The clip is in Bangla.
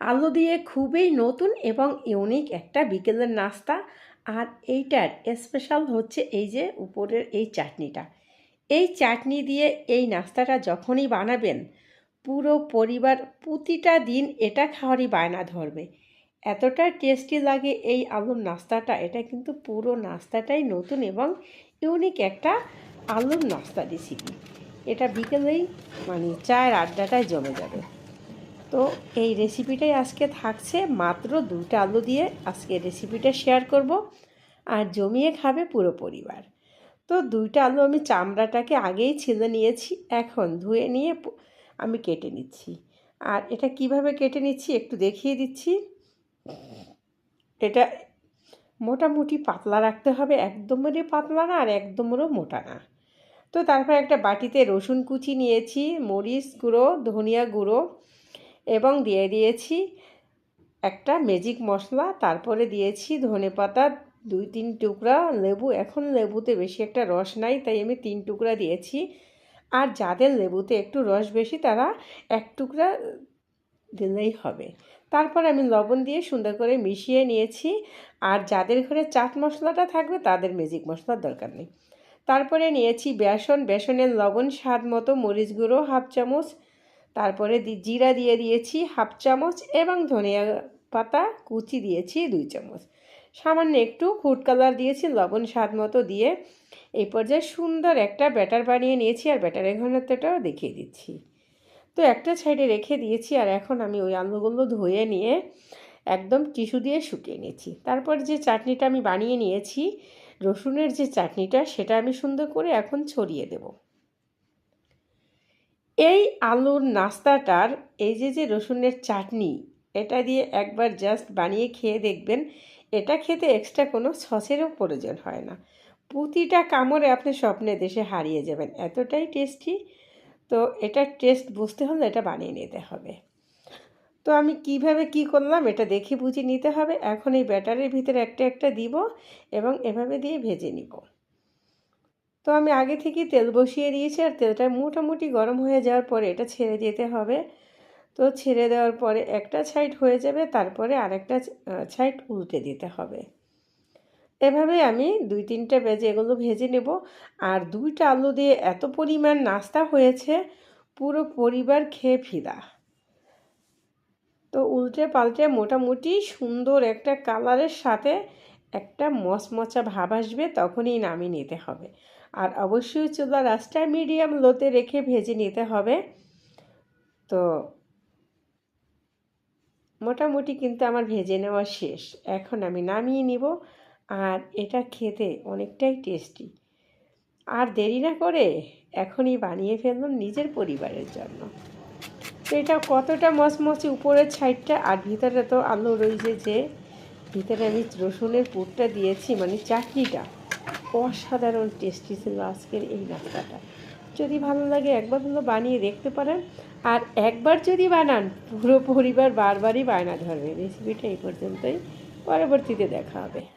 আলু দিয়ে খুবই নতুন এবং ইউনিক একটা বিকেলের নাস্তা। আর এইটার স্পেশাল হচ্ছে এই যে উপরের এই চাটনিটা। এই চাটনি দিয়ে এই নাস্তাটা যখনই বানাবেন, পুরো পরিবার প্রতিটা দিন এটা খাওয়ারই বায়না ধরবে। এতটা টেস্টি লাগে এই আলুর নাস্তাটা। এটা কিন্তু পুরো নাস্তাটাই নতুন এবং ইউনিক একটা আলুর নাস্তা রেসিপি এটা বিকেলেই মানে চায়ের আড্ডাটায় জমে যাবে। তো এই রেসিপিটাই আজকে থাকছে। মাত্র দুটো আলু দিয়ে আজকে রেসিপিটা শেয়ার করব। আর জমিয়ে খাবে পুরো পরিবার। তো দুইটা আলু আমি চামড়াটাকে আগেই ছিলে নিয়েছি। এখন ধুয়ে নিয়ে আমি কেটে নিচ্ছি। আর এটা কীভাবে কেটে নিচ্ছি একটু দেখিয়ে দিচ্ছি। এটা মোটামুটি পাতলা রাখতে হবে। একদমই পাতলা না আর একদমও মোটা না। তো তারপর একটা বাটিতে রসুন কুচি নিয়েছি, মরিচ গুঁড়ো, ধনিয়া গুঁড়ো এবং দিয়ে দিয়েছি একটা ম্যাজিক মশলা। তারপরে দিয়েছি ধনে পাতা, দুই তিন টুকরা লেবু। এখন লেবুতে বেশি একটা রস নাই, তাই আমি তিন টুকরা দিয়েছি। আর যাদের লেবুতে একটু রস বেশি, তারা এক টুকরা দিলেই হবে। তারপর আমি লবণ দিয়ে সুন্দর করে মিশিয়ে নিয়েছি। আর যাদের ঘরে চাট মশলাটা থাকবে, তাদের ম্যাজিক মশলার দরকার নেই। তারপরে নিয়েছি বেসন। বেসনের লবণ, স্বাদ মতো মরিচ গুঁড়ো, হাফ চামচ। তারপরে জিরা দিয়ে দিয়েছি হাফ চামচ এবং ধনিয়া পাতা কুচি দিয়েছি দুই চামচ। সামান্য একটু ফুড কালার দিয়েছি, লবণ স্বাদ মতো দিয়ে। এই পর্যায়ে সুন্দর একটা ব্যাটার বানিয়ে নিয়েছি আর ব্যাটারের ঘনত্বটাও দেখিয়ে দিচ্ছি। তো একটা সাইডে রেখে দিয়েছি আর এখন আমি ওই আলুগুলো ধুয়ে নিয়ে একদম টিস্যু দিয়ে শুকিয়ে নিয়েছি। তারপর যে চাটনিটা আমি বানিয়ে নিয়েছি, রসুনের যে চাটনিটা, সেটা আমি সুন্দর করে এখন ছড়িয়ে দেব। এই আলুর নাস্তাটার এই যে যে রসুনের চাটনি, এটা দিয়ে একবার জাস্ট বানিয়ে খেয়ে দেখবেন, এটা খেতে এক্সট্রা কোনো সসেরও প্রয়োজন হয় না। প্রতিটা কামড়ে আপনি স্বপ্নে দেশে হারিয়ে যাবেন, এতটাই টেস্টি তো এটার টেস্ট বুঝতে হলে এটা বানিয়ে নিতে হবে। তো আমি কীভাবে কি করলাম, এটা দেখে বুঝে নিতে হবে। এখন এই ব্যাটারের ভিতরে একটা একটা দিব এবং এভাবে দিয়ে ভেজে নিব। তো আমি আগে থেকেই তেল বসিয়ে দিয়েছি আর তেলটা মোটামুটি গরম হয়ে যাওয়ার পরে এটা ছেড়ে দিতে হবে। তো ছেড়ে দেওয়ার পরে একটা সাইড হয়ে যাবে, তারপরে আরেকটা সাইড উল্টে দিতে হবে। এভাবে আমি দুই তিনটে বেজে এগুলো ভেজে নেব। আর দুইটা আলু দিয়ে এত পরিমাণ নাস্তা হয়েছে, পুরো পরিবার খেয়ে ফিদা। তো উল্টে পাল্টে মোটামুটি সুন্দর একটা কালারের সাথে একটা মচমচা ভাব আসবে, তখনই নামিয়ে নিতে হবে। আর অবশ্যই চুলা রাস্তা মিডিয়াম লোতে রেখে ভেজে নিতে হবে। তো মোটামুটি কিন্তু আমার ভেজে নেওয়া শেষ। এখন আমি নামিয়ে নিব আর এটা খেতে অনেকটাই টেস্টি আর দেরি না করে এখনই বানিয়ে ফেললাম নিজের পরিবারের জন্য। তো এটা কতটা মচমচে উপরের সাইডটা আর ভিতরে তো আলু রয়েছে যে, ভিতরে আমি রসুনের পুরটা দিয়েছি মানে চাটনিটা। অসাধারণ টেস্টি ছিল আজকের এই নাস্তাটা। যদি ভালো লাগে একবার হলো বানিয়ে দেখতে পারেন, আর একবার যদি বানান, পুরো পরিবার বারবারই বায়না ধরবে। রেসিপিটা এই পর্যন্তই। পরবর্তীতে দেখা হবে।